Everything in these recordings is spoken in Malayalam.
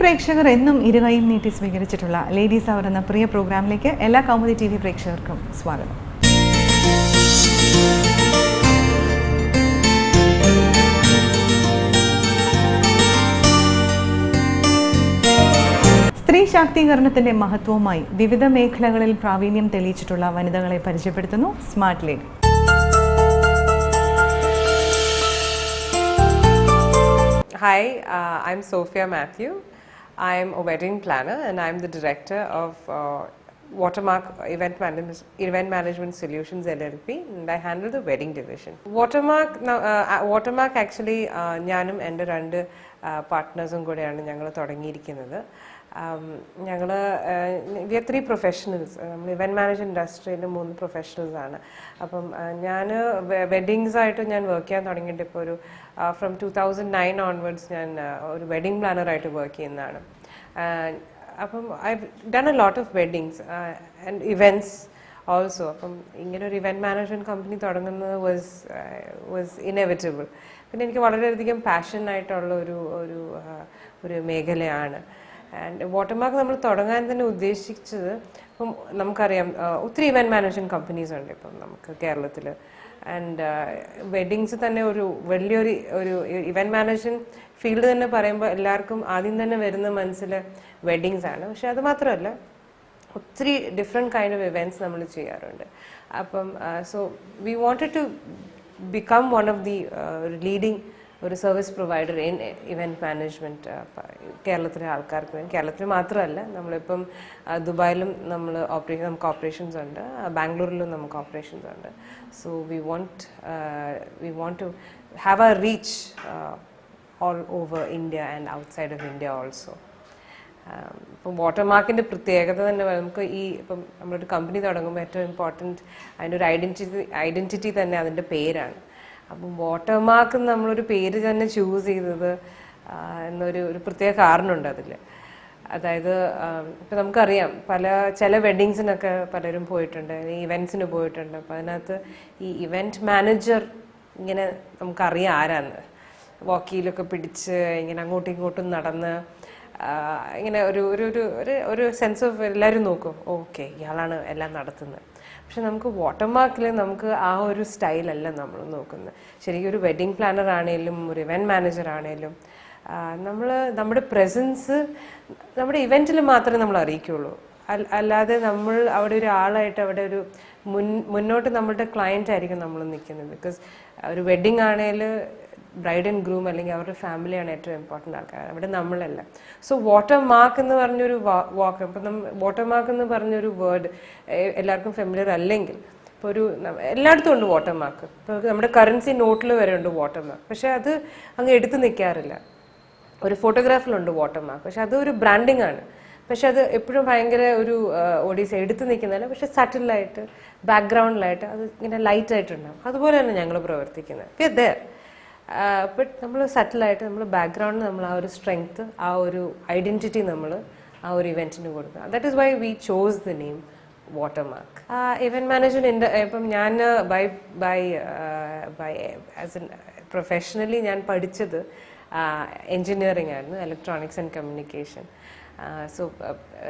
പ്രേക്ഷകർ എന്നും ഇരുകൈയും നീട്ടി സ്വീകരിച്ചിട്ടുള്ള ലേഡീസ് അവർ എന്ന പ്രിയ പ്രോഗ്രാമിലേക്ക് എല്ലാ കൗമുദി ടി വി പ്രേക്ഷകർക്കും സ്വാഗതം. സ്ത്രീ ശാക്തീകരണത്തിന്റെ മഹത്വവുമായി വിവിധ മേഖലകളിൽ പ്രാവീണ്യം തെളിയിച്ചിട്ടുള്ള വനിതകളെ പരിചയപ്പെടുത്തുന്നു smart lady hi I'm Sophia Sophia Matthew. am a wedding planner and I am the director of uh, Watermark Event, Man- Event Management Solutions LLP and I handle the wedding division. Watermark, now, uh, Watermark actually uh, ഞാനും എന്റെ രണ്ട് പാർട്ട്നേഴ്സും കൂടെയാണ് ഞങ്ങൾ തുടങ്ങിയിരിക്കുന്നത് ഞങ്ങൾ വി ആർ ത്രീ പ്രൊഫഷണൽസ്. നമ്മൾ ഇവന്റ് മാനേജ് ഇൻഡസ്ട്രിയിൽ മൂന്ന് പ്രൊഫഷണൽസ് ആണ്. അപ്പം ഞാൻ വെഡിങ്സ് ആയിട്ട് ഞാൻ വർക്ക് ചെയ്യാൻ തുടങ്ങിയിട്ട് ഇപ്പോൾ ഒരു from two thousand nine onwards ഞാൻ ഒരു വെഡിങ് പ്ലാനറായിട്ട് വർക്ക് ചെയ്യുന്നതാണ്. അപ്പം I done a lot of weddings and events also. അപ്പം ഇങ്ങനെ ഒരു ഇവന്റ് മാനേജ്മെന്റ് കമ്പനി തുടങ്ങുന്നത് വാസ് വാസ് ഇന്നെവിറ്റബിൾ പിന്നെ എനിക്ക് വളരെയധികം പാഷനായിട്ടുള്ള ഒരു ഒരു ഒരു മേഖലയാണ്. ആൻഡ് വാട്ടർമാർക്ക് നമ്മൾ തുടങ്ങാൻ തന്നെ ഉദ്ദേശിച്ചത് ഇപ്പം നമുക്കറിയാം ഒത്തിരി ഇവന്റ് മാനേജിങ് കമ്പനീസ് ഉണ്ട് ഇപ്പം നമുക്ക് കേരളത്തിൽ ആൻഡ് വെഡിങ്സ് തന്നെ ഒരു വലിയൊരു ഒരു ഇവന്റ് മാനേജിങ് ഫീൽഡ് തന്നെ പറയുമ്പോൾ എല്ലാവർക്കും ആദ്യം തന്നെ വരുന്ന മനസ്സിൽ വെഡിങ്സ് ആണ്. പക്ഷെ അത് മാത്രമല്ല ഒത്തിരി ഡിഫറെന്റ് കൈൻഡ് ഓഫ് ഇവന്റ്സ് നമ്മൾ ചെയ്യാറുണ്ട്. അപ്പം so we wanted to become one of the leading ഒരു service provider in event management കേരളത്തിലെ ആൾക്കാർക്ക് വേണ്ടി. കേരളത്തിൽ മാത്രമല്ല നമ്മളിപ്പം ദുബായിലും നമ്മൾ ഓപ്പറേഷൻ നമുക്ക് ഓപ്പറേഷൻസ് ഉണ്ട് ബാംഗ്ലൂരിലും നമുക്ക് ഓപ്പറേഷൻസ് ഉണ്ട്. So we want we want to have a reach all over India and outside of India also ഇപ്പം വാട്ടർമാർക്കിന്റെ പ്രത്യേകത തന്നെ നമുക്ക് ഈ ഇപ്പം നമ്മളൊരു കമ്പനി തുടങ്ങുമ്പോൾ ഏറ്റവും ഇമ്പോർട്ടന്റ് അതിന്റെ ഒരു ഐഡന്റിറ്റി ഐഡന്റിറ്റി തന്നെ അതിന്റെ പേരാണ്. അപ്പം വാട്ടർമാർക്ക് നമ്മളൊരു പേര് തന്നെ ചൂസ് ചെയ്തത് എന്നൊരു ഒരു പ്രത്യേക കാരണമുണ്ട് അതിൽ. അതായത് ഇപ്പം നമുക്കറിയാം പല ചില വെഡ്ഡിങ്സിനൊക്കെ പലരും പോയിട്ടുണ്ട് ഇവന്റ്സിന് പോയിട്ടുണ്ട്. അപ്പം അതിനകത്ത് ഈ ഇവന്റ് മാനേജർ ഇങ്ങനെ നമുക്കറിയാം ആരാന്ന്. വോക്കിയിലൊക്കെ പിടിച്ച് ഇങ്ങനെ അങ്ങോട്ടും ഇങ്ങോട്ടും നടന്ന് ഇങ്ങനെ ഒരു ഒരു ഒരു ഒരു സെൻസ് ഓഫ് എല്ലാവരും നോക്കും ഓക്കെ ഇയാളാണ് എല്ലാം നടത്തുന്നത്. പക്ഷെ നമുക്ക് വാട്ടർമാർക്കിൽ നമുക്ക് ആ ഒരു സ്റ്റൈലല്ല നമ്മൾ നോക്കുന്നത്. ശരിക്കും ഒരു വെഡിങ് പ്ലാനർ ആണെങ്കിലും ഒരു ഇവന്റ് മാനേജർ ആണെങ്കിലും നമ്മൾ നമ്മുടെ പ്രസൻസ് നമ്മുടെ ഇവന്റിൽ മാത്രമേ നമ്മൾ അറിയിക്കുകയുള്ളൂ അല്ലാതെ നമ്മൾ അവിടെ ഒരു ആളായിട്ട് അവിടെ ഒരു മുൻ മുന്നോട്ട് നമ്മളുടെ ക്ലയന്റ് ആയിരിക്കും നമ്മൾ നിൽക്കുന്നത്. ബിക്കോസ് ഒരു വെഡിങ് ആണെങ്കിൽ ബ്രൈഡ് ആൻഡ് ഗ്രൂം അല്ലെങ്കിൽ അവരുടെ ഫാമിലിയാണ് ഏറ്റവും ഇമ്പോർട്ടന്റ് ആൾക്കാർ. അവിടെ നമ്മളല്ല. സോ വാട്ടർ മാർക്ക് എന്ന് പറഞ്ഞൊരു വാക്ക് ഇപ്പം വാട്ടർ മാർക്ക് എന്ന് പറഞ്ഞൊരു വേർഡ് എല്ലാവർക്കും ഫെമിലിയർ അല്ലെങ്കിൽ ഇപ്പോൾ ഒരു എല്ലായിടത്തും ഉണ്ട് വാട്ടർ മാർക്ക് ഇപ്പോൾ നമ്മുടെ കറൻസി നോട്ടിൽ വരെ ഉണ്ട് വാട്ടർ മാർക്ക് പക്ഷേ അത് അങ്ങ് എടുത്തു നിൽക്കാറില്ല. ഒരു ഫോട്ടോഗ്രാഫിലുണ്ട് വാട്ടർ മാർക്ക് പക്ഷെ അത് ഒരു ബ്രാൻഡിങ് ആണ്. പക്ഷെ അത് എപ്പോഴും ഭയങ്കര ഒരു ഒഡീസ് എടുത്ത് നിൽക്കുന്നതല്ല. പക്ഷെ സട്ടിലായിട്ട് ബാക്ക്ഗ്രൗണ്ടിലായിട്ട് അത് ഇങ്ങനെ ലൈറ്റ് ആയിട്ടുണ്ടാവും. അതുപോലെ തന്നെ ഞങ്ങൾ പ്രവർത്തിക്കുന്നത്. ദർ ബട്ട് നമ്മൾ സെറ്റിലായിട്ട് നമ്മൾ ബാക്ക്ഗ്രൗണ്ട് നമ്മൾ ആ ഒരു സ്ട്രെങ്ത് ആ ഒരു ഐഡന്റിറ്റി നമ്മൾ ആ ഒരു ഇവന്റിന് കൊടുക്കുക. That is why we chose the name Watermark event management ഇപ്പം ഞാൻ by by by as an professionally ഞാൻ പഠിച്ചത് എൻജിനീയറിംഗ് ആയിരുന്നു ഇലക്ട്രോണിക്സ് ആൻഡ് കമ്മ്യൂണിക്കേഷൻ സോ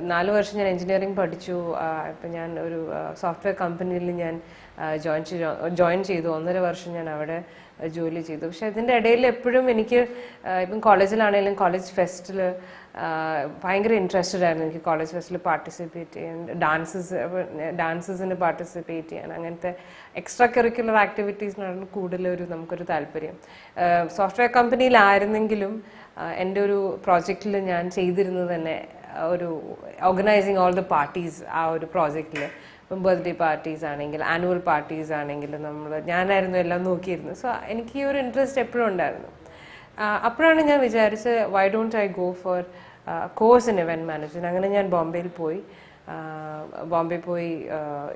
നാല് വർഷം ഞാൻ എൻജിനീയറിംഗ് പഠിച്ചു. ഇപ്പം ഞാൻ ഒരു സോഫ്റ്റ്വെയർ കമ്പനിയിൽ ഞാൻ ജോയിൻ ജോയിൻ ചെയ്തു. ഒന്നര വർഷം ഞാൻ അവിടെ ജോലി ചെയ്തു. പക്ഷെ ഇതിന്റെ ഇടയിൽ എപ്പോഴും എനിക്ക് ഇപ്പം കോളേജിലാണെങ്കിലും കോളേജ് ഫെസ്റ്റിൽ ഭയങ്കര ഇൻട്രസ്റ്റഡ് ആയിരുന്നു എനിക്ക് കോളേജ് ഫെസ്റ്റിൽ പാർട്ടിസിപ്പേറ്റ് ചെയ്യാൻ ഡാൻസസ് ഡാൻസസിന് പാർട്ടിസിപ്പേറ്റ് ചെയ്യാൻ അങ്ങനത്തെ എക്സ്ട്രാ കരിക്കുലർ ആക്ടിവിറ്റീസിനാണ് കൂടുതലൊരു നമുക്കൊരു താല്പര്യം. സോഫ്റ്റ്വെയർ കമ്പനിയിലായിരുന്നെങ്കിലും എന്റെ ഒരു പ്രോജക്റ്റിൽ ഞാൻ ചെയ്തിരുന്നത് തന്നെ ഒരു ഓർഗനൈസിങ് ഓൾ ദ പാർട്ടീസ് ആ ഒരു പ്രോജക്റ്റിൽ ബർത്ത്ഡേ പാർട്ടീസ് ആണെങ്കിൽ ആനുവൽ പാർട്ടീസ് ആണെങ്കിൽ നമ്മൾ ഞാനായിരുന്നു എല്ലാം നോക്കിയിരുന്നു. സോ എനിക്ക് ഈ ഒരു ഇൻട്രസ്റ്റ് എപ്പോഴും ഉണ്ടായിരുന്നു. അപ്പോഴാണ് ഞാൻ വിചാരിച്ചത് why don't I go for course in event management അങ്ങനെ ഞാൻ ബോംബെയിൽ പോയി. ബോംബെ പോയി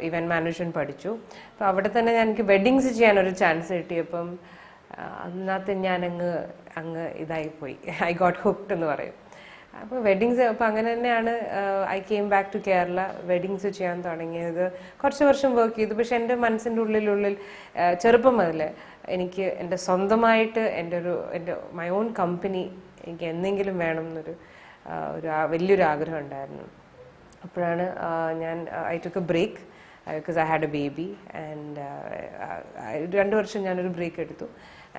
ഇവന്റ് മാനേജ്മെന്റ് പഠിച്ചു. അപ്പോൾ അവിടെ തന്നെ ഞാൻ എനിക്ക് വെഡ്ഡിങ്സ് ചെയ്യാനൊരു ചാൻസ് കിട്ടിയപ്പം അതിനകത്ത് ഞാൻ അങ്ങ് അങ്ങ് ഇതായി പോയി ഐ ഗോട്ട് ഹുക്ഡ് എന്ന് പറയും. അപ്പോൾ വെഡിങ്സ് അപ്പോൾ അങ്ങനെ തന്നെയാണ് I came back to Kerala weddings ചെയ്യാൻ തുടങ്ങിയത്. കുറച്ച് വർഷം വർക്ക് ചെയ്തു. പക്ഷെ എന്റെ മനസ്സിന്റെ ഉള്ളിലുള്ളിൽ ചെറുപ്പം മുതൽ എനിക്ക് എന്റെ സ്വന്തമായിട്ട് എന്റെ ഒരു എന്റെ മൈ ഓൺ കമ്പനി എനിക്ക് എന്തെങ്കിലും വേണം എന്നൊരു ഒരു വലിയൊരു ആഗ്രഹം ഉണ്ടായിരുന്നു. അപ്പോഴാണ് ഞാൻ I took a break because I had a baby and രണ്ട് വർഷം ഞാനൊരു ബ്രേക്ക് എടുത്തു.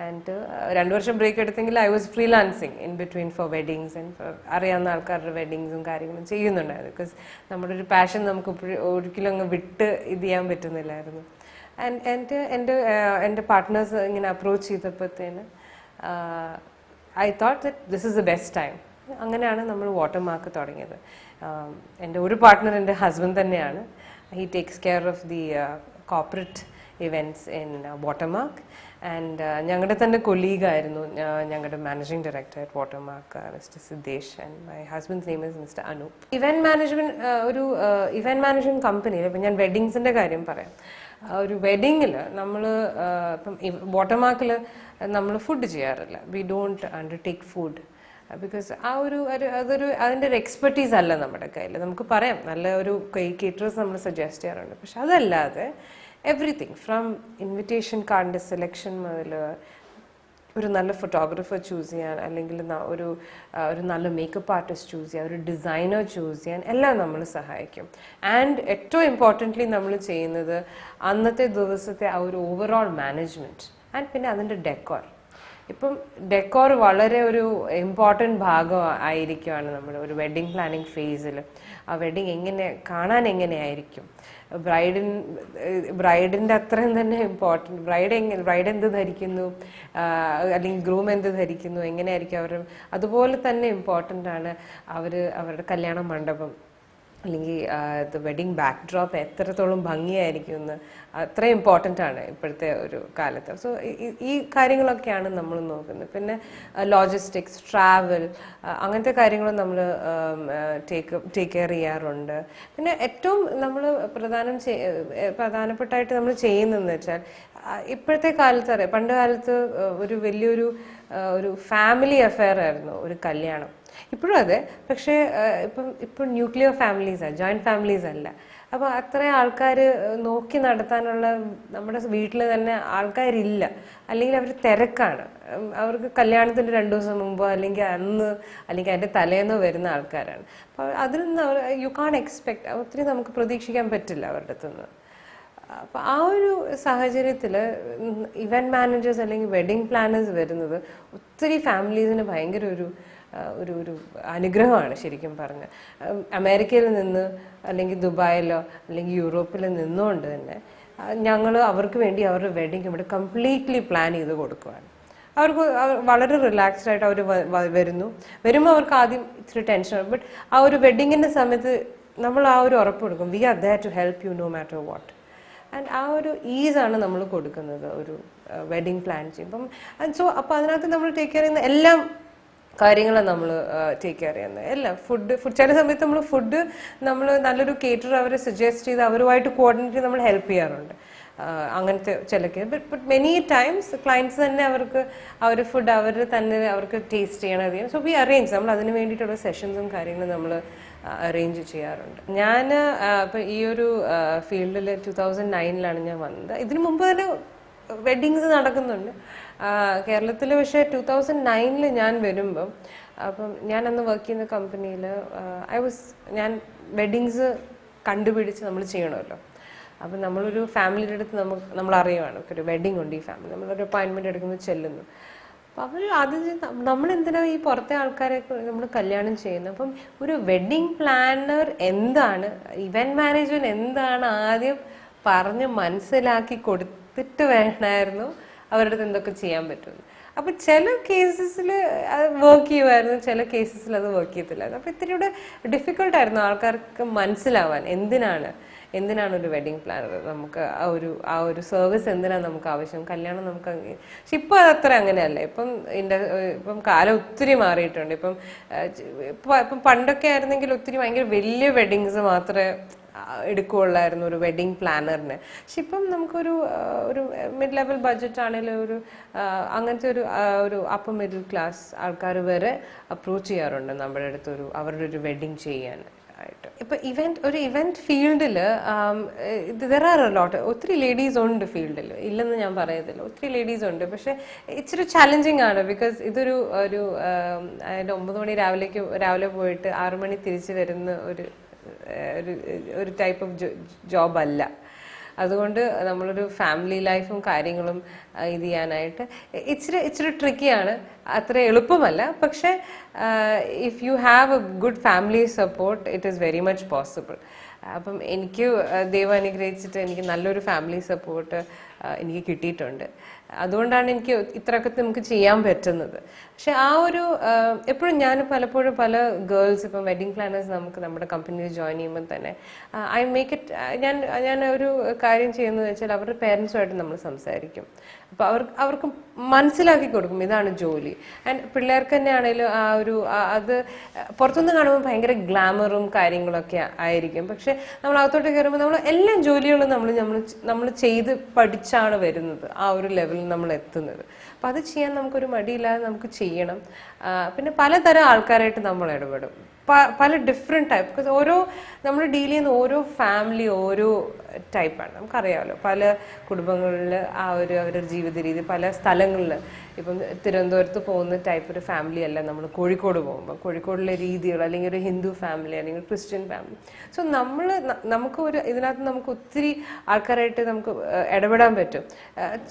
ആൻഡ് രണ്ട് വർഷം break എടുത്തെങ്കിൽ I was freelancing in between for weddings and അറിയാവുന്ന ആൾക്കാരുടെ വെഡിങ്സും കാര്യങ്ങളും ചെയ്യുന്നുണ്ടായിരുന്നു. ബിക്കോസ് നമ്മുടെ ഒരു പാഷൻ നമുക്ക് ഒരിക്കലും അങ്ങ് വിട്ട് ഇത് ചെയ്യാൻ പറ്റുന്നില്ലായിരുന്നു. ആൻഡ് എന്റെ എന്റെ എന്റെ പാർട്ട്നേഴ്സ് ഇങ്ങനെ approach ചെയ്തപ്പോഴത്തേന് I thought that this is the best time അങ്ങനെയാണ് നമ്മൾ വാട്ടർ മാർക്ക് തുടങ്ങിയത്. എന്റെ ഒരു പാർട്ട്ണർ എന്റെ ഹസ്ബൻഡ് തന്നെയാണ്. He takes care of the corporate events in Watermark and ഞങ്ങളുടെ തന്നെ കൊലീഗായിരുന്നു ഞങ്ങളുടെ managing director at Watermark mister Siddhesh and my husband name is mister Anoop event management ഒരു ഇവന്റ് മാനേജ്മെന്റ് കമ്പനിയിൽ ഇപ്പം ഞാൻ വെഡിങ്സിന്റെ കാര്യം പറയാം. ഒരു വെഡിങ്ങിൽ നമ്മൾ ഇപ്പം വാട്ടർമാർക്കിൽ നമ്മൾ ഫുഡ് ചെയ്യാറില്ല. We don't undertake food because ആ ഒരു അതൊരു അതിന്റെ ഒരു എക്സ്പെർട്ടീസ് അല്ല നമ്മുടെ കയ്യിൽ. നമുക്ക് പറയാം നല്ല ഒരു കേറ്റേഴ്സ് നമ്മൾ സജസ്റ്റ് ചെയ്യാറുണ്ട്. പക്ഷെ അതല്ലാതെ എവറിത്തിങ് ഫ്രം ഇൻവിറ്റേഷൻ കാർഡിന്റെ സെലക്ഷൻ മുതൽ ഒരു നല്ല ഫോട്ടോഗ്രാഫർ ചൂസ് ചെയ്യാൻ അല്ലെങ്കിൽ ഒരു ഒരു നല്ല മേക്കപ്പ് ആർട്ടിസ്റ്റ് ചൂസ് ചെയ്യാൻ ഒരു ഡിസൈനർ ചൂസ് ചെയ്യാൻ എല്ലാം നമ്മൾ സഹായിക്കും. ആൻഡ് ഏറ്റവും ഇമ്പോർട്ടന്റ്ലി നമ്മൾ ചെയ്യുന്നത് അന്നത്തെ ദിവസത്തെ ആ ഒരു ഓവറോൾ മാനേജ്മെന്റ് ആൻഡ് പിന്നെ അതിന്റെ ഡെക്കോർ ഇപ്പം ഡെക്കോർ വളരെ ഒരു ഇമ്പോർട്ടന്റ് ഭാഗം ആയിരിക്കുവാണ് നമ്മൾ ഒരു വെഡ്ഡിങ് പ്ലാനിങ് ഫേസിൽ ആ വെഡ്ഡിങ് എങ്ങനെ കാണാൻ എങ്ങനെയായിരിക്കും? ബ്രൈഡിൻ ബ്രൈഡിന്റെ അത്രയും തന്നെ ഇമ്പോർട്ടന്റ് ബ്രൈഡ് എങ്ങനെ ബ്രൈഡ് എന്ത് ധരിക്കുന്നു? അല്ലെങ്കിൽ ഗ്രൂം എന്ത് ധരിക്കുന്നു? എങ്ങനെയായിരിക്കും അവർ അതുപോലെ തന്നെ ഇമ്പോർട്ടന്റ് ആണ് അവർ അവരുടെ കല്യാണ മണ്ഡപം. അല്ലെങ്കിൽ വെഡിങ് ബാക്ക് ഡ്രോപ്പ് എത്രത്തോളം ഭംഗിയായിരിക്കും എന്ന് അത്ര ഇമ്പോർട്ടന്റ് ആണ് ഇപ്പോഴത്തെ ഒരു കാലത്ത്. സോ ഈ കാര്യങ്ങളൊക്കെയാണ് നമ്മൾ നോക്കുന്നത്. പിന്നെ ലോജിസ്റ്റിക്സ് ട്രാവൽ അങ്ങനത്തെ കാര്യങ്ങളും നമ്മൾ ടേക്ക് ടേക്ക് കെയർ ചെയ്യാറുണ്ട്. പിന്നെ ഏറ്റവും നമ്മൾ പ്രധാനം പ്രധാനപ്പെട്ടായിട്ട് നമ്മൾ ചെയ്യുന്നതെന്ന് വെച്ചാൽ ഇപ്പോഴത്തെ കാലത്ത് അറിയാം പണ്ട് കാലത്ത് ഒരു വലിയൊരു ഒരു ഫാമിലി അഫെയർ ആയിരുന്നു ഒരു കല്യാണം. ഇപ്പോഴും അതെ. പക്ഷേ ഇപ്പം ഇപ്പം ന്യൂക്ലിയർ ഫാമിലീസാണ് ജോയിന്റ് ഫാമിലീസ് അല്ല. അപ്പോൾ അത്രയും ആൾക്കാർ നോക്കി നടത്താനുള്ള നമ്മുടെ വീട്ടിൽ തന്നെ ആൾക്കാരില്ല. അല്ലെങ്കിൽ അവർ തിരക്കാണ്. അവർക്ക് കല്യാണത്തിന് രണ്ട് ദിവസം മുമ്പോ അല്ലെങ്കിൽ അന്ന് അല്ലെങ്കിൽ അതിന്റെ തലേന്നോ വരുന്ന ആൾക്കാരാണ്. അപ്പോൾ അതിൽ നിന്ന് അവർ യു കാൺ എക്സ്പെക്ട് ഒത്തിരി നമുക്ക് പ്രതീക്ഷിക്കാൻ പറ്റില്ല അവരുടെ അടുത്തുനിന്ന്. അപ്പോൾ ആ ഒരു സാഹചര്യത്തിൽ ഇവന്റ് മാനേജേഴ്സ് അല്ലെങ്കിൽ വെഡിങ് പ്ലാനേഴ്സ് വരുന്നത് ഒത്തിരി ഫാമിലീസിന് ഭയങ്കര ഒരു ഒരു ഒരു അനുഗ്രഹമാണ് ശരിക്കും പറഞ്ഞ്. അമേരിക്കയിൽ നിന്ന് അല്ലെങ്കിൽ ദുബായിലോ അല്ലെങ്കിൽ യൂറോപ്പിൽ നിന്നുകൊണ്ട് തന്നെ ഞങ്ങൾ അവർക്ക് വേണ്ടി അവരുടെ വെഡിങ് ഇവിടെ കംപ്ലീറ്റ്ലി പ്ലാൻ ചെയ്ത് കൊടുക്കുവാണ്. അവർക്ക് വളരെ റിലാക്സ്ഡ് ആയിട്ട് അവർ വരുന്നു. വരുമ്പോൾ അവർക്ക് ആദ്യം ഇത്തിരി ടെൻഷൻ ബട്ട് ആ ഒരു വെഡിങ്ങിന്റെ സമയത്ത് നമ്മൾ ആ ഒരു ഉറപ്പ് കൊടുക്കും. We are there to help you no matter what and ആ ഒരു ഈസാണ് നമ്മൾ കൊടുക്കുന്നത് ഒരു വെഡിങ് പ്ലാൻ ചെയ്യുമ്പം. സോ അപ്പോൾ അതിനകത്ത് നമ്മൾ ടേക്ക് കെയർ ചെയ്യുന്ന എല്ലാം കാര്യങ്ങളും നമ്മൾ ടേക്ക് കെയർ ചെയ്യുന്നത് എല്ലാം ഫുഡ് ഫുഡ് ചില സമയത്ത് നമ്മൾ ഫുഡ് നമ്മൾ നല്ലൊരു കേറ്റർ അവരെ സജസ്റ്റ് ചെയ്ത് അവരുമായിട്ട് കോർഡിനേറ്റ് നമ്മൾ ഹെൽപ്പ് ചെയ്യാറുണ്ട്. അങ്ങനത്തെ ചില but but many times clients തന്നെ അവർക്ക് അവർ ഫുഡ് അവർ തന്നെ അവർക്ക് ടേസ്റ്റ് ചെയ്യണത് ചെയ്യണം സോ വി അറേഞ്ച് നമ്മൾ അതിന് വേണ്ടിയിട്ടുള്ള സെഷൻസും കാര്യങ്ങളും നമ്മൾ അറേഞ്ച് ചെയ്യാറുണ്ട്. ഞാൻ ഇപ്പം ഈ ഒരു ഫീൽഡിൽ ടു തൗസൻഡ് നയനിലാണ് ഞാൻ വന്നത്. ഇതിനു മുമ്പ് തന്നെ വെഡ്ഡിങ്സ് നടക്കുന്നുണ്ട്. കേരളത്തിൽ പക്ഷേ ടു തൗസൻഡ് നയനിൽ ഞാൻ വരുമ്പം അപ്പം ഞാൻ അന്ന് വർക്ക് ചെയ്യുന്ന കമ്പനിയിൽ ഐ വാസ് ഞാൻ വെഡിങ്സ് കണ്ടുപിടിച്ച് നമ്മൾ ചെയ്യണമല്ലോ. അപ്പം നമ്മളൊരു ഫാമിലിയുടെ അടുത്ത് നമുക്ക് നമ്മൾ അറിയുവാണ് ഒരു വെഡിങ് ഉണ്ട് ഈ ഫാമിലി നമ്മളൊരു അപ്പോയിൻമെന്റ് എടുക്കുന്നു ചെല്ലുന്നു. അപ്പം അവർ നമ്മൾ എന്തിനാ ഈ പുറത്തെ ആൾക്കാരെ നമ്മൾ കല്യാണം ചെയ്യുന്നത്? അപ്പം ഒരു വെഡിങ് പ്ലാനർ എന്താണ് ഇവന്റ് മാനേജ്മെന്റ് എന്താണ് ആദ്യം പറഞ്ഞ് മനസ്സിലാക്കി കൊടുത്തിട്ട് വേണമായിരുന്നു. അവരുടെ അടുത്ത് എന്തൊക്കെ ചെയ്യാൻ പറ്റുമെന്ന് അപ്പം ചില കേസസിൽ അത് വർക്ക് ചെയ്യുമായിരുന്നു ചില കേസസിൽ അത് വർക്ക് ചെയ്യത്തില്ലായിരുന്നു അപ്പം ഇത്തിരി കൂടെ ഡിഫിക്കൾട്ടായിരുന്നു ആൾക്കാർക്ക് മനസ്സിലാവാൻ എന്തിനാണ് എന്തിനാണ് ഒരു വെഡിങ് പ്ലാനർ നമുക്ക് ആ ഒരു ആ ഒരു സർവീസ് എന്തിനാണ് നമുക്ക് ആവശ്യം? കല്യാണം നമുക്ക് പക്ഷെ ഇപ്പം അതത്ര അങ്ങനെയല്ല. ഇപ്പം ഇൻഡ ഇപ്പം കാലം ഒത്തിരി മാറിയിട്ടുണ്ട്. ഇപ്പം ഇപ്പം പണ്ടൊക്കെ ആയിരുന്നെങ്കിൽ ഒത്തിരി ഭയങ്കര വലിയ വെഡിങ്സ് മാത്രമേ എടുക്കുകയുള്ളായിരുന്നു ഒരു വെഡിങ് പ്ലാനറിന് പക്ഷെ ഇപ്പം നമുക്കൊരു ഒരു മിഡ് ലെവൽ ബഡ്ജറ്റ് ആണെങ്കിലും ഒരു അങ്ങനത്തെ ഒരു ഒരു അപ്പർ മിഡിൽ ക്ലാസ് ആൾക്കാർ വരെ അപ്രോച്ച് ചെയ്യാറുണ്ട് നമ്മുടെ അടുത്തൊരു അവരുടെ ഒരു വെഡിങ് ചെയ്യാൻ ആയിട്ട്. ഇപ്പൊ ഇവന്റ് ഒരു ഇവന്റ് ഫീൽഡിൽ ദർ ആർ ലോട്ട് ഒത്തിരി ലേഡീസ് ഉണ്ട് ഫീൽഡിൽ ഇല്ലെന്ന് ഞാൻ പറയത്തില്ല. ഒത്തിരി ലേഡീസ് ഉണ്ട്. പക്ഷെ ഇച്ചിരി ചലഞ്ചിങ് ആണ് ബിക്കോസ് ഇതൊരു ഒരു അതിന്റെ ഒമ്പത് മണി രാവിലേക്ക് രാവിലെ പോയിട്ട് ആറു മണി തിരിച്ചു വരുന്ന ഒരു ഒരു ഒരു ടൈപ്പ് ഓഫ് ജോബല്ല അതുകൊണ്ട് നമ്മളൊരു ഫാമിലി ലൈഫും കാര്യങ്ങളും ഇത് ചെയ്യാനായിട്ട് ഇച്ചിരി ഇച്ചിരി ട്രിക്കിയാണ് അത്ര എളുപ്പമല്ല. പക്ഷേ if you have a good family support it is very much possible അപ്പം എനിക്ക് ദൈവം അനുഗ്രഹിച്ചിട്ട് എനിക്ക് നല്ലൊരു ഫാമിലി സപ്പോർട്ട് എനിക്ക് കിട്ടിയിട്ടുണ്ട്. അതുകൊണ്ടാണ് എനിക്ക് ഇത്രയൊക്കെ നമുക്ക് ചെയ്യാൻ പറ്റുന്നത്. പക്ഷെ ആ ഒരു എപ്പോഴും ഞാൻ പലപ്പോഴും പല ഗേൾസ് ഇപ്പം വെഡിങ് പ്ലാനേഴ്സ് നമുക്ക് നമ്മുടെ കമ്പനിയിൽ ജോയിൻ ചെയ്യുമ്പോൾ തന്നെ ഐ മേക്ക് ഇറ്റ് ഞാൻ ഞാൻ ഒരു കാര്യം ചെയ്യുന്നത് വെച്ചാൽ അവരുടെ പേരൻസുമായിട്ട് നമ്മൾ സംസാരിക്കും. അപ്പോൾ അവർ അവർക്ക് മനസ്സിലാക്കി കൊടുക്കും ഇതാണ് ജോലി. ആൻഡ് പിള്ളേർക്ക് തന്നെ ആണെങ്കിലും ആ ഒരു അത് പുറത്തുനിന്ന് കാണുമ്പോൾ ഭയങ്കര ഗ്ലാമറും കാര്യങ്ങളൊക്കെ ആയിരിക്കും. പക്ഷെ നമ്മൾ അകത്തോട്ട് കയറുമ്പോൾ നമ്മൾ എല്ലാ ജോലികളും നമ്മൾ നമ്മൾ നമ്മൾ ചെയ്ത് പഠിച്ചാണ് വരുന്നത്. ആ ഒരു ലെവലിൽ നമ്മൾ എത്തുന്നത്. അപ്പം അത് ചെയ്യാൻ നമുക്കൊരു മടിയില്ലാതെ നമുക്ക് ചെയ്യണം. പിന്നെ പലതരം ആൾക്കാരായിട്ട് നമ്മൾ ഇടപെടും. പല ഡിഫറെന്റ് ടൈപ്പ് ബിക്കോസ് ഓരോ നമ്മൾ ഡീൽ ചെയ്യുന്ന ഓരോ ഫാമിലി ഓരോ ടൈപ്പാണ് നമുക്കറിയാമല്ലോ പല കുടുംബങ്ങളിൽ ആ ഒരു അവരുടെ ജീവിത രീതി പല സ്ഥലങ്ങളിൽ ഇപ്പം തിരുവനന്തപുരത്ത് പോകുന്ന ടൈപ്പ് ഒരു ഫാമിലി അല്ല നമ്മൾ കോഴിക്കോട് പോകുമ്പോൾ കോഴിക്കോടിലെ രീതികൾ അല്ലെങ്കിൽ ഒരു ഹിന്ദു ഫാമിലി അല്ലെങ്കിൽ ക്രിസ്ത്യൻ ഫാമിലി സോ നമ്മൾ നമുക്ക് ഒരു ഇതിനകത്ത് നമുക്ക് ഒത്തിരി ആൾക്കാരായിട്ട് നമുക്ക് ഇടപെടാൻ പറ്റും.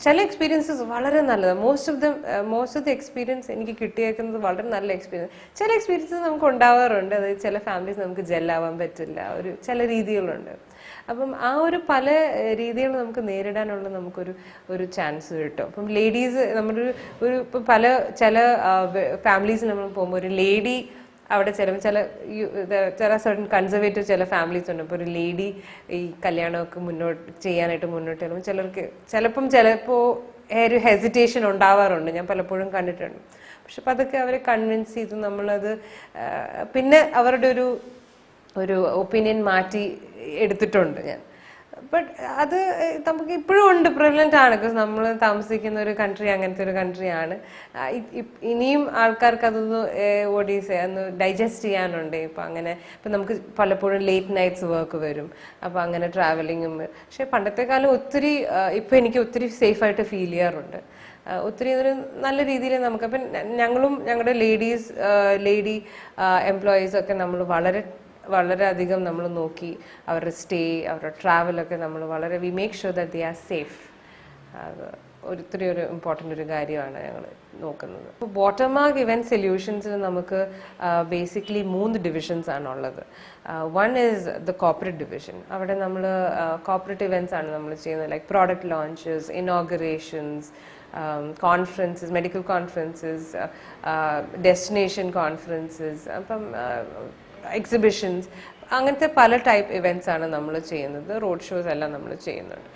ചില എക്സ്പീരിയൻസസ് വളരെ നല്ലതാണ് most of the most of the experience എനിക്ക് കിട്ടിയേക്കുന്നത് വളരെ നല്ല എക്സ്പീരിയൻസ് ചില എക്സ്പീരിയൻസസ് നമുക്ക് ഉണ്ടാവാറുണ്ട്. അതായത് ചില ഫാമിലീസ് നമുക്ക് ജെല്ലാവാൻ പറ്റില്ല. ഒരു ചില രീതികളുണ്ട്. അപ്പം ആ ഒരു പല രീതികൾ നമുക്ക് നേരിടാനുള്ള നമുക്കൊരു ഒരു ചാൻസ് കിട്ടും. അപ്പം ലേഡീസ് നമ്മളൊരു ഒരു ഇപ്പം പല ചില ഫാമിലീസ് നമ്മൾ പോകുമ്പോൾ ഒരു ലേഡി അവിടെ ചില ചില ചില സർട്ടൻ കൺസർവേറ്റീവ് ചില ഫാമിലീസ് ഉണ്ട്. ഇപ്പോൾ ഒരു ലേഡി ഈ കല്യാണമൊക്കെ മുന്നോട്ട് ചെയ്യാനായിട്ട് മുന്നോട്ട് വരുമ്പോൾ ചിലർക്ക് ചിലപ്പം ചിലപ്പോൾ ഒരു ഹെസിറ്റേഷൻ ഉണ്ടാവാറുണ്ട്. ഞാൻ പലപ്പോഴും കണ്ടിട്ടുണ്ട്. പക്ഷെ അപ്പം അതൊക്കെ അവരെ കൺവിൻസ് ചെയ്തു നമ്മളത് പിന്നെ അവരുടെ ഒരു ഒരു ഒപ്പീനിയൻ മാറ്റി എടുത്തിട്ടുണ്ട് ഞാൻ. ബട്ട് അത് നമുക്ക് ഇപ്പോഴും ഉണ്ട്. പ്രിവലന്റ് ആണ്. ബിക്കോസ് നമ്മൾ താമസിക്കുന്ന ഒരു കൺട്രി അങ്ങനത്തെ ഒരു കൺട്രിയാണ് ഇനിയും ആൾക്കാർക്ക് അതൊന്ന് ഓഡീസ് ഒന്ന് ഡൈജസ്റ്റ് ചെയ്യാനുണ്ട്. ഇപ്പം അങ്ങനെ ഇപ്പം നമുക്ക് പലപ്പോഴും ലേറ്റ് നൈറ്റ്സ് വർക്ക് വരും. അപ്പം അങ്ങനെ ട്രാവലിങ്ങും പക്ഷേ പണ്ടത്തെ കാലം ഒത്തിരി ഇപ്പം എനിക്ക് ഒത്തിരി സേഫായിട്ട് ഫീൽ ചെയ്യാറുണ്ട്. ഒത്തിരി ഒരു നല്ല രീതിയിൽ നമുക്ക് അപ്പം ഞങ്ങളും ഞങ്ങളുടെ ലേഡീസ് ലേഡി എംപ്ലോയീസ് ഒക്കെ നമ്മൾ വളരെ വളരെയധികം നമ്മൾ നോക്കി അവരുടെ സ്റ്റേ അവരുടെ ട്രാവലൊക്കെ നമ്മൾ വളരെ we make sure that they are safe ഒത്തിരി ഒരു ഇമ്പോർട്ടന്റ് ഒരു കാര്യമാണ് ഞങ്ങൾ നോക്കുന്നത്. ഇപ്പോൾ ബോട്ടം മാർക്ക് ഇവന്റ് സൊല്യൂഷൻസിന് നമുക്ക് ബേസിക്കലി മൂന്ന് ഡിവിഷൻസ് ആണ് ഉള്ളത്. One is the corporate division അവിടെ നമ്മൾ കോപ്പറേറ്റ് ഇവന്റ്സ് ആണ് നമ്മൾ ചെയ്യുന്നത്. Like product launches inaugurations conferences medical conferences destination conferences അപ്പം എക്സിബിഷൻസ് അങ്ങനത്തെ പല ടൈപ്പ് ഇവന്റ്സ് ആണ് നമ്മൾ ചെയ്യുന്നത്. റോഡ് ഷോസ് എല്ലാം നമ്മൾ ചെയ്യുന്നുണ്ട്.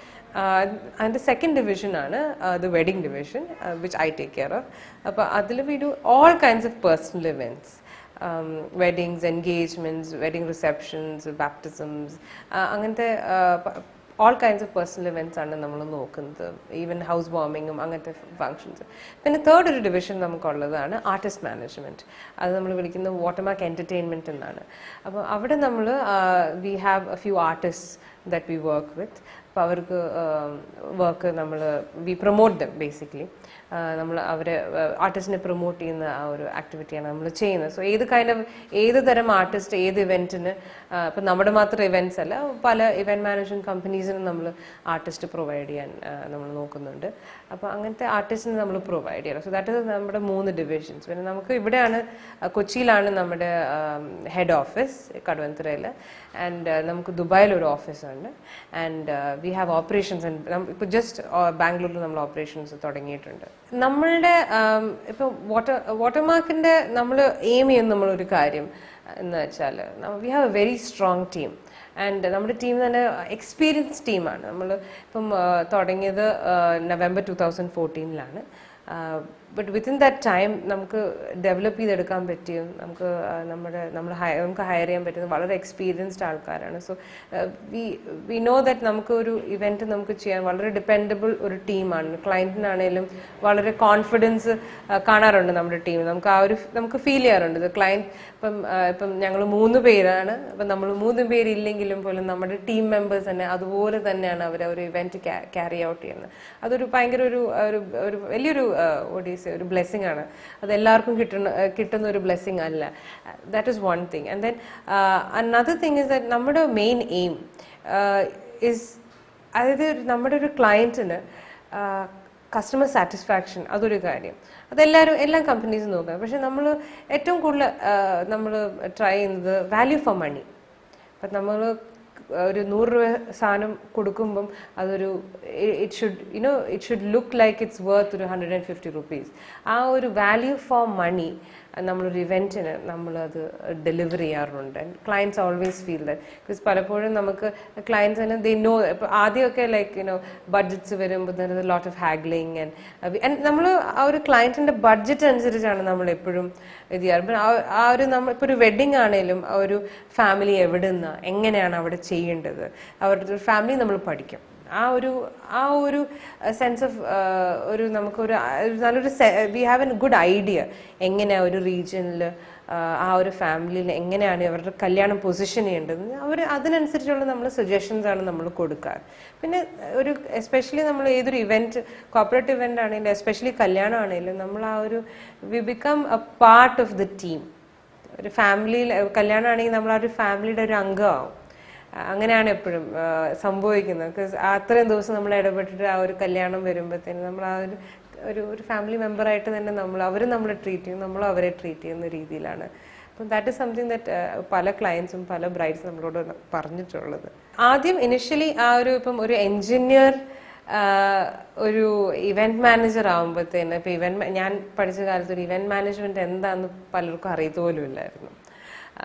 അതിന്റെ സെക്കൻഡ് ഡിവിഷനാണ് the wedding division which I take care of അപ്പോൾ അതിൽ we do all kinds of personal events weddings engagements wedding receptions baptisms അങ്ങനത്തെ all kinds of personal events ആണ് നമ്മൾ നോക്കുന്നത്. ഈവൻ ഹൗസ് വാമിങ്ങും അങ്ങനത്തെ ഫങ്ഷൻസ് പിന്നെ തേർഡ് ഒരു ഡിവിഷൻ നമുക്കുള്ളതാണ് ആർട്ടിസ്റ്റ് മാനേജ്മെന്റ് അത് നമ്മൾ വിളിക്കുന്ന വാട്ടർമാർക്ക് എന്റർടൈൻമെന്റ് എന്നാണ്. അപ്പോൾ അവിടെ നമ്മൾ we have a few artist that we work with അപ്പോൾ അവർക്ക് വർക്ക് നമ്മൾ വി പ്രൊമോട്ട് ദം ബേസിക്കലി നമ്മൾ അവരെ ആർട്ടിസ്റ്റിനെ പ്രൊമോട്ട് ചെയ്യുന്ന ആ ഒരു ആക്ടിവിറ്റിയാണ് നമ്മൾ ചെയ്യുന്നത്. സോ ഏത് കൈൻഡ് ഓഫ് ഏത് തരം ആർട്ടിസ്റ്റ് ഏത് ഇവന്റിന് ഇപ്പം നമ്മുടെ മാത്രം ഇവന്റ്സ് അല്ല പല ഇവന്റ് മാനേജ്മെന്റ് കമ്പനീസിനും നമ്മൾ ആർട്ടിസ്റ്റ് പ്രൊവൈഡ് ചെയ്യാൻ നമ്മൾ നോക്കുന്നുണ്ട്. അപ്പോൾ അങ്ങനത്തെ ആർട്ടിസ്റ്റിന് നമ്മൾ പ്രൊവൈഡ് ചെയ്യണം. സോ ദാറ്റ് ഇസ് നമ്മുടെ മൂന്ന് ഡിവിഷൻസ് പിന്നെ നമുക്ക് ഇവിടെയാണ് കൊച്ചിയിലാണ് നമ്മുടെ ഹെഡ് ഓഫീസ് കടുവന്തരയിൽ ആൻഡ് നമുക്ക് ദുബായിൽ ഒരു ഓഫീസ് ഉണ്ട് ആൻഡ് വി ഹാവ് ഓപ്പറേഷൻസ് ഇപ്പോൾ ജസ്റ്റ് ബാംഗ്ലൂരിൽ നമ്മൾ ഓപ്പറേഷൻസ് തുടങ്ങിയിട്ടുണ്ട്. നമ്മളുടെ ഇപ്പോൾ വാട്ടർ വാട്ടർമാർക്കിന്റെ നമ്മൾ എയിം ചെയ്യുന്ന നമ്മളൊരു കാര്യം എന്ന് വെച്ചാൽ we have a very strong team and നമ്മുടെ ടീം തന്നെ എക്സ്പീരിയൻസ് ടീമാണ് നമ്മൾ ഇപ്പം തുടങ്ങിയത് നവംബർ ടു തൗസൻഡ് ഫോർട്ടീനിലാണ് ബട്ട് വിത്തിൻ ദാറ്റ് ടൈം നമുക്ക് ഡെവലപ്പ് ചെയ്തെടുക്കാൻ പറ്റിയും നമുക്ക് നമ്മുടെ നമ്മൾ നമുക്ക് ഹയർ ചെയ്യാൻ പറ്റുന്ന വളരെ എക്സ്പീരിയൻസ്ഡ് ആൾക്കാരാണ്. So we we know that നമുക്ക് ഒരു ഇവന്റ് നമുക്ക് ചെയ്യാൻ വളരെ ഡിപ്പെൻഡബിൾ ഒരു ടീമാണ് ക്ലയന്റിനാണേലും വളരെ കോൺഫിഡൻസ് കാണാറുണ്ട് നമ്മുടെ ടീം നമുക്ക് ആ ഒരു നമുക്ക് ഫീൽ ചെയ്യാറുണ്ട്. ഇത് ക്ലയന്റ് ഇപ്പം ഇപ്പം ഞങ്ങൾ മൂന്ന് പേരാണ്. അപ്പം നമ്മൾ മൂന്ന് പേരില്ലെങ്കിലും പോലും നമ്മുടെ ടീം മെമ്പേഴ്സ് തന്നെ അതുപോലെ തന്നെയാണ് അവർ ഒരു ഇവന്റ് ക്യാരി ഔട്ട് ചെയ്യുന്നത്. അതൊരു ഭയങ്കര ഒരു ഒരു വലിയൊരു ഒഡീസ് ഒരു ബ്ലെസ്സിങ് ആണ്. അത് എല്ലാവർക്കും കിട്ടുന്ന കിട്ടുന്ന ഒരു ബ്ലെസ്സിങ് അല്ല. That is one thing and then another thing is that നമ്മുടെ മെയിൻ എയിം ഇസ് അതായത് നമ്മുടെ ഒരു ക്ലയന്റിന് കസ്റ്റമർ സാറ്റിസ്ഫാക്ഷൻ അതൊരു കാര്യം. അതെല്ലാവരും എല്ലാ കമ്പനീസും നോക്കുക പക്ഷെ നമ്മൾ ഏറ്റവും കൂടുതൽ നമ്മൾ ട്രൈ ചെയ്യുന്നത് വാല്യൂ ഫോർ മണി അപ്പം നമ്മൾ ഒരു നൂറ് രൂപ സാധനം കൊടുക്കുമ്പം അതൊരു it should you know it should look like it's worth ഒരു ഹൺഡ്രഡ് ആൻഡ് ഫിഫ്റ്റി റുപ്പീസ് ആ ഒരു വാല്യൂ ഫോർ മണി നമ്മളൊരു ഇവന്റിന് നമ്മളത് ഡെലിവർ ചെയ്യാറുണ്ട്. Clients always feel that because പലപ്പോഴും നമുക്ക് ക്ലയൻസിന് ദേ നോ ഇപ്പോൾ ആദ്യമൊക്കെ ലൈക്ക് യുനോ ബഡ്ജറ്റ്സ് വരുമ്പോൾ തന്നെ lot of haggling and and നമ്മൾ ആ ഒരു ക്ലയന്റിന്റെ ബഡ്ജറ്റ് അനുസരിച്ചാണ് നമ്മൾ എപ്പോഴും ഇത് ചെയ്യാറ്. ആ- ഒരു നമ്മൾ ഇപ്പോൾ ഒരു വെഡിങ് ആണെങ്കിലും ആ ഒരു ഫാമിലി എവിടെ നിന്ന് എങ്ങനെയാണ് അവിടെ ചെയ്യേണ്ടത് അവരുടെ ഫാമിലി നമ്മൾ പഠിക്കും. ആ ഒരു ആ ഒരു സെൻസ് ഓഫ് ഒരു നമുക്കൊരു നല്ലൊരു we have an good idea എങ്ങനെ ഒരു റീജിയനിൽ ആ ഒരു ഫാമിലിയിൽ എങ്ങനെയാണ് അവരുടെ കല്യാണം പൊസിഷൻ ചെയ്യേണ്ടത്. അവർ അതിനനുസരിച്ചുള്ള നമ്മൾ സജഷൻസ് ആണ് നമ്മൾ കൊടുക്കാറ്. പിന്നെ ഒരു എസ്പെഷ്യലി നമ്മൾ ഏതൊരു ഇവന്റ് കോപ്പറേറ്റ് ഇവന്റ് ആണെങ്കിലും എസ്പെഷ്യലി കല്യാണം ആണെങ്കിലും നമ്മൾ ആ ഒരു we become a part of the team ഒരു ഫാമിലിയിൽ കല്യാണമാണെങ്കിൽ നമ്മൾ ആ ഒരു ഫാമിലിയുടെ ഒരു അംഗമാവും. അങ്ങനെയാണ് എപ്പോഴും സംഭവിക്കുന്നത്. ബിക്കോസ് അത്രയും ദിവസം നമ്മൾ ഇടപെട്ടിട്ട് ആ ഒരു കല്യാണം വരുമ്പോഴത്തേനും നമ്മൾ ആ ഒരു ഒരു ഒരു ഫാമിലി മെമ്പറായിട്ട് തന്നെ നമ്മൾ അവർ നമ്മളെ ട്രീറ്റ് ചെയ്യും നമ്മൾ അവരെ ട്രീറ്റ് ചെയ്യുന്ന രീതിയിലാണ്. അപ്പം ദാറ്റ് ഇസ് സംതിങ് ദറ്റ് പല ക്ലയൻസും പല ബ്രൈഡ്സും നമ്മളോട് പറഞ്ഞിട്ടുള്ളത്. ആദ്യം ഇനിഷ്യലി ആ ഒരു ഇപ്പം ഒരു എൻജിനീയർ ഒരു ഇവന്റ് മാനേജർ ആകുമ്പോഴത്തേന് ഇപ്പം ഇവന്റ് ഞാൻ പഠിച്ച കാലത്ത് ഒരു ഇവന്റ് മാനേജ്മെന്റ് എന്താണെന്ന് പലർക്കും അറിയത്ത് പോലും ഇല്ലായിരുന്നു.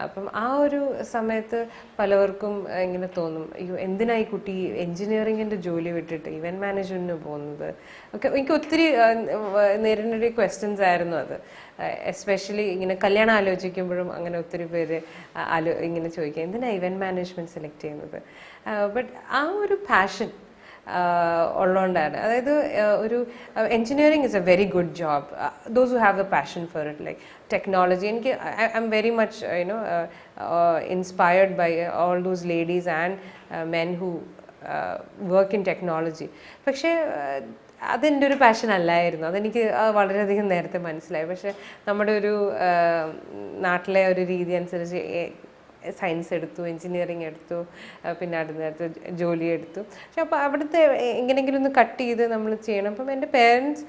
അപ്പം ആ ഒരു സമയത്ത് പലവർക്കും ഇങ്ങനെ തോന്നും അയ്യോ എന്തിനായി കുട്ടി എൻജിനീയറിങ്ങിന്റെ ജോലി വിട്ടിട്ട് ഇവന്റ് മാനേജ്മെന്റിന് പോകുന്നത്? ഒക്കെ എനിക്ക് ഒത്തിരി നേരിടേണ്ട ക്വസ്റ്റ്യൻസ് ആയിരുന്നു അത്. എസ്പെഷ്യലി ഇങ്ങനെ കല്യാണം ആലോചിക്കുമ്പോഴും അങ്ങനെ ഒത്തിരി പേര് ആലോ ഇങ്ങനെ ചോദിക്കുക എന്തിനാണ് ഇവന്റ് മാനേജ്മെന്റ് സെലക്ട് ചെയ്യുന്നത്? ബട്ട് ആ ഒരു പാഷൻ ഉള്ളതുകൊണ്ടാണ് അതായത് ഒരു engineering is a very good job those who have technology. Passion for it like technology എനിക്ക് I'm very much you know inspired by all those ladies and men who work in technology പക്ഷേ ആഹ് അതെന്റെ ഒരു പാഷൻ അല്ലായിരുന്നു. അതെനിക്ക് വളരെയധികം നേരത്തെ മനസ്സിലായി. പക്ഷേ നമ്മുടെ ഒരു നാട്ടിലെ ഒരു രീതി അനുസരിച്ച് സയൻസ് എടുത്തു എഞ്ചിനീയറിംഗ് എടുത്തു പിന്നെ നേരത്ത് ജോലി എടുത്തു. പക്ഷെ അപ്പോൾ അവിടുത്തെ എങ്ങനെയെങ്കിലും ഒന്ന് കട്ട് ചെയ്ത് നമ്മൾ ചെയ്യണം. അപ്പം എന്റെ പേരൻസ്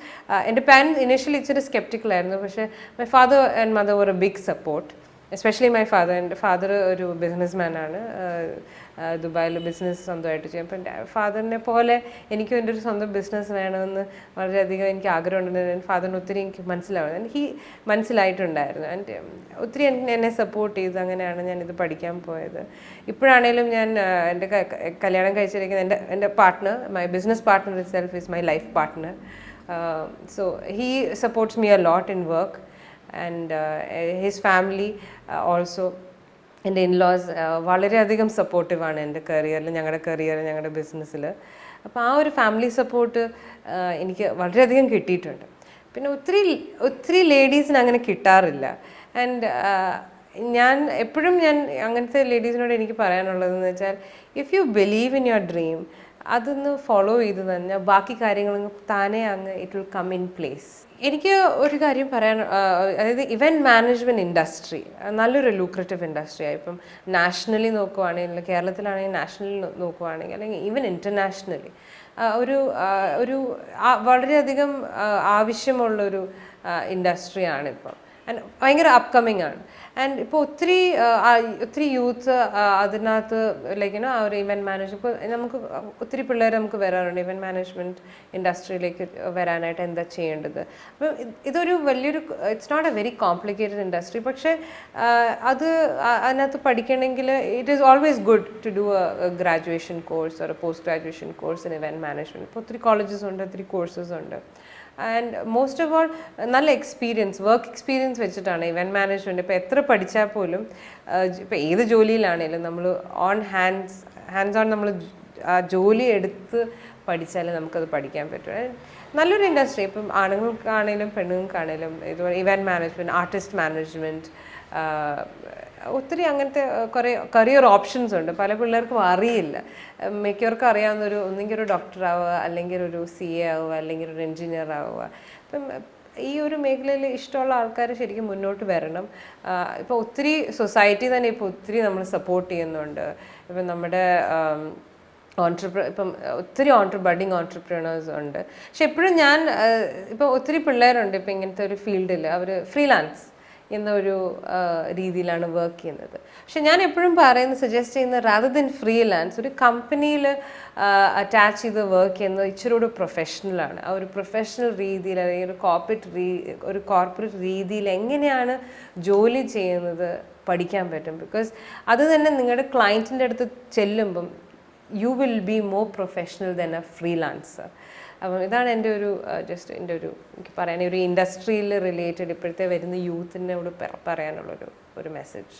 എന്റെ പാരൻസ് ഇനിഷ്യലി ഇച്ചിരി സ്കെപ്റ്റിക്കലായിരുന്നു പക്ഷേ my father and mother were a big support especially my father എന്റെ ഫാദർ ഒരു ബിസിനസ് മാനാണ് ദുബായിൽ ബിസിനസ് സ്വന്തമായിട്ട് ചെയ്യും. അപ്പം എന്റെ ഫാദറിനെ പോലെ എനിക്കും എന്റെ ഒരു സ്വന്തം ബിസിനസ് വേണമെന്ന് വളരെയധികം എനിക്ക് ആഗ്രഹമുണ്ട്. എന്റെ ഫാദറിന് ഒത്തിരി എനിക്ക് മനസ്സിലാവുന്നത് എനിക്ക് മനസ്സിലായിട്ടുണ്ടായിരുന്നു. എന്റെ ഒത്തിരി എന്നെ സപ്പോർട്ട് ചെയ്ത്. അങ്ങനെയാണ് ഞാൻ ഇത് പഠിക്കാൻ പോയത്. ഇപ്പോഴാണേലും ഞാൻ എന്റെ കല്യാണം കഴിച്ചിരിക്കുന്ന എന്റെ എന്റെ partner my business partner itself is my life partner so he supports me a lot in work and his family also എന്റെ ഇൻലോസ് വളരെയധികം സപ്പോർട്ടീവാണ് എന്റെ കരിയറിൽ ഞങ്ങളുടെ കരിയർ ഞങ്ങളുടെ ബിസിനസ്സിൽ അപ്പോൾ ആ ഒരു ഫാമിലി സപ്പോർട്ട് എനിക്ക് വളരെയധികം കിട്ടിയിട്ടുണ്ട്. പിന്നെ ഒത്തിരി ഒത്തിരി ലേഡീസിന് അങ്ങനെ കിട്ടാറില്ല. ആൻഡ് ഞാൻ എപ്പോഴും ഞാൻ അങ്ങനത്തെ ലേഡീസിനോട് എനിക്ക് പറയാനുള്ളതെന്ന് വെച്ചാൽ if you believe in your dream അതൊന്ന് ഫോളോ ചെയ്ത് തന്നെ ബാക്കി കാര്യങ്ങൾ താനേ അങ്ങ് it will come in place എനിക്ക് ഒരു കാര്യം പറയാൻ അതായത് ഇവന്റ് മാനേജ്മെന്റ് ഇൻഡസ്ട്രി നല്ലൊരു ലൂക്രേറ്റീവ് ഇൻഡസ്ട്രിയാണ് ഇപ്പം നാഷണലി നോക്കുവാണെങ്കിൽ കേരളത്തിലാണെങ്കിൽ നാഷണലി നോക്കുവാണെങ്കിൽ അല്ലെങ്കിൽ ഈവൻ ഇന്റർനാഷണലി ഒരു ഒരു വളരെയധികം ആവശ്യമുള്ളൊരു ഇൻഡസ്ട്രിയാണ് ഇപ്പം. ആൻഡ് ഭയങ്കര അപ്കമ്മിങ് ആണ്. ആൻഡ് ഇപ്പോൾ ഒത്തിരി ഒത്തിരി യൂത്ത് അതിനകത്ത് ലൈക്ക് ആ ഒരു ഇവന്റ് മാനേജ് ഇപ്പോൾ നമുക്ക് ഒത്തിരി പിള്ളേർ നമുക്ക് വരാറുണ്ട് ഇവന്റ് മാനേജ്മെന്റ് ഇൻഡസ്ട്രിയിലേക്ക് വരാനായിട്ട് എന്താ ചെയ്യേണ്ടത്. അപ്പം ഇത് ഇതൊരു വലിയൊരു it's not a very complicated industry പക്ഷേ അത് അതിനകത്ത് പഠിക്കണമെങ്കിൽ it is always good to do a graduation course ഒരു post graduation course in event management ഇപ്പോൾ ഒത്തിരി കോളേജസ് ഉണ്ട് ഒത്തിരി കോഴ്സസ് ഉണ്ട്. ആൻഡ് മോസ്റ്റ് ഓഫ് ഓൾ നല്ല എക്സ്പീരിയൻസ് വർക്ക് എക്സ്പീരിയൻസ് വെച്ചിട്ടാണ് ഇവന്റ് മാനേജ്മെന്റ് ഇപ്പോൾ എത്ര പഠിച്ചാൽ പോലും ഇപ്പോൾ ഏത് ജോലിയിലാണേലും നമ്മൾ ഓൺ ഹാൻഡ്സ് ഹാൻഡ്സ് ഓൺ നമ്മൾ ആ ജോലി എടുത്ത് പഠിച്ചാലേ നമുക്കത് പഠിക്കാൻ പറ്റും. നല്ലൊരു ഇൻഡസ്ട്രി ഇപ്പം ആണുങ്ങൾക്കാണേലും പെണ്ണുങ്ങൾക്കാണേലും ഇതുപോലെ ഇവന്റ് മാനേജ്മെന്റ് ആർട്ടിസ്റ്റ് മാനേജ്മെന്റ് ഒത്തിരി അങ്ങനത്തെ കുറേ കരിയർ ഓപ്ഷൻസ് ഉണ്ട്. പല പിള്ളേർക്കും അറിയില്ല. മിക്കവർക്കും അറിയാവുന്ന ഒരു ഒന്നെങ്കിൽ ഒരു ഡോക്ടർ ആവുക അല്ലെങ്കിൽ ഒരു സി എ ആവുക അല്ലെങ്കിൽ ഒരു എൻജിനീയർ ആവുക. ഇപ്പം ഈ ഒരു മേഖലയിൽ ഇഷ്ടമുള്ള ആൾക്കാർ ശരിക്കും മുന്നോട്ട് വരണം. ഇപ്പോൾ ഒത്തിരി സൊസൈറ്റി തന്നെ ഇപ്പോൾ ഒത്തിരി നമ്മൾ സപ്പോർട്ട് ചെയ്യുന്നുണ്ട്. ഇപ്പം നമ്മുടെ ഓൺട്രപ്ര ഇപ്പം ഒത്തിരി ഓൺട്ര ബഡിങ് ഓൺട്രപ്രണേഴ്സ് ഉണ്ട്. പക്ഷെ എപ്പോഴും ഞാൻ ഇപ്പോൾ ഒത്തിരി പിള്ളേരുണ്ട്. ഇപ്പം ഇങ്ങനത്തെ ഒരു ഫീൽഡിൽ അവർ ഫ്രീലാൻസ് എന്നൊരു രീതിയിലാണ് വർക്ക് ചെയ്യുന്നത്. പക്ഷെ ഞാൻ എപ്പോഴും പറയുന്ന സജസ്റ്റ് ചെയ്യുന്ന റാദർ ദൻ ഫ്രീലാൻസ് ഒരു കമ്പനിയിൽ അറ്റാച്ച് ചെയ്ത് വർക്ക് ചെയ്യുന്നത് ഇച്ചിരി കൂടെ പ്രൊഫഷണലാണ് ആ ഒരു പ്രൊഫഷണൽ രീതിയിൽ അല്ലെങ്കിൽ ഒരു കോർപ്പറേറ്റ് രീ ഒരു കോർപ്പറേറ്റ് രീതിയിൽ എങ്ങനെയാണ് ജോലി ചെയ്യുന്നത് പഠിക്കാൻ പറ്റും? ബിക്കോസ് അത് തന്നെ നിങ്ങളുടെ ക്ലയന്റിന്റെ അടുത്ത് ചെല്ലുമ്പം you will be more professional than a freelancer അപ്പം ഇതാണ് എന്റെ ഒരു ജസ്റ്റ് എന്റെ ഒരു എനിക്ക് പറയാൻ ഒരു ഇൻഡസ്ട്രിയിൽ റിലേറ്റഡ് ഇപ്പോഴത്തെ വരുന്ന യൂത്തിനോട് പറയാനുള്ളൊരു ഒരു മെസ്സേജ്